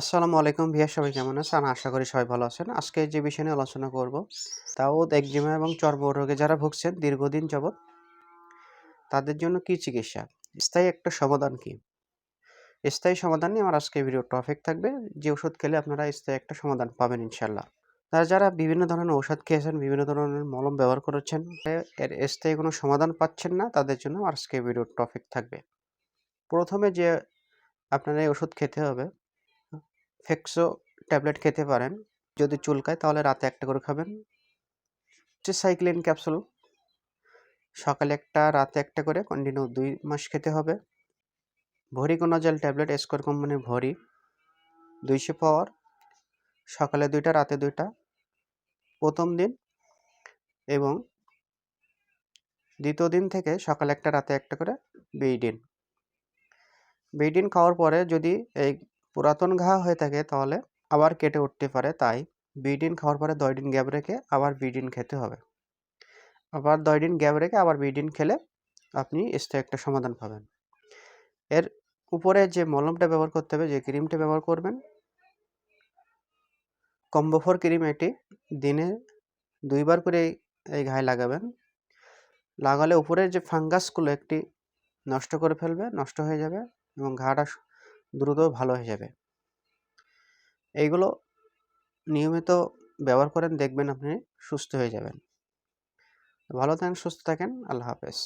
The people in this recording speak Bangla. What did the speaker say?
আসসালামু আলাইকুম ভিয়া, সবাই কেমন আছেন? আশা করি সবাই ভালো আছেন। আজকে যে বিষয় নিয়ে আলোচনা করব তাও একজিমা এবং চর্ম রোগে যারা ভুগছেন দীর্ঘদিন যাবৎ, তাদের জন্য কি চিকিৎসা? স্থায়ী একটা সমাধান কি? স্থায়ী সমাধান নিয়ে আমার আজকে ভিডিও টপিক থাকবে। যে ওষুধ খেলে আপনারা স্থায়ী একটা সমাধান পাবেন ইনশাল্লাহ তারা যারা বিভিন্ন ধরনের ওষুধ খেয়েছেন, বিভিন্ন ধরনের মলম ব্যবহার করেছেন এর স্থায়ী কোনো সমাধান পাচ্ছেন না, তাদের জন্য আজকে ভিডিওর টপিক থাকবে। প্রথমে যে আপনারা এই ওষুধ খেতে হবে ফেক্সো ট্যাবলেট খেতে পারেন। যদি চুলকায়, তাহলে রাতে একটা করে খাবেন। সাইক্লিন ক্যাপসুল। সকালে একটা, রাতে একটা করে কন্টিনিউ দুই মাস খেতে হবে। ভরিকোনাজেল ট্যাবলেট স্কোর কোম্পানির ভরি। দুইশো পাওয়ার। সকালে দুইটা, রাতে দুইটা। প্রথম দিন এবং দ্বিতীয় দিন থেকে সকালে একটা, রাতে একটা করে বেইডিন। বেইডিন খাওয়ার পরে যদি এই পুরাতন ঘা হয়ে থাকে তাহলে আবার কেটে উঠতে পারে, তাই বিডিন খাওয়ার পরে দশ দিন গ্যাপ রেখে আবার বিডিন খেতে হবে। আবার দশ দিন গ্যাপ রেখে আবার বিডিন খেলে আপনি স্থায়ী একটা সমাধান পাবেন। এর উপরে যে মলমটা ব্যবহার করতে হবে, যে ক্রিমটা ব্যবহার করবেন, কম্বোফোর ক্রিম এটি দিনে দুইবার করে এই ঘায়ে লাগাবেন। লাগালে উপরের যে ফাঙ্গাসগুলো একটি নষ্ট করে ফেলবে, নষ্ট হয়ে যাবে এবং ঘাটা দ্রুত ভালো হয়ে যাবে। এইগুলো নিয়মিত ব্যবহার করেন, দেখবেন আপনি সুস্থ হয়ে যাবেন। ভালো থাকেন, সুস্থ থাকেন, আল্লাহ হাফেজ।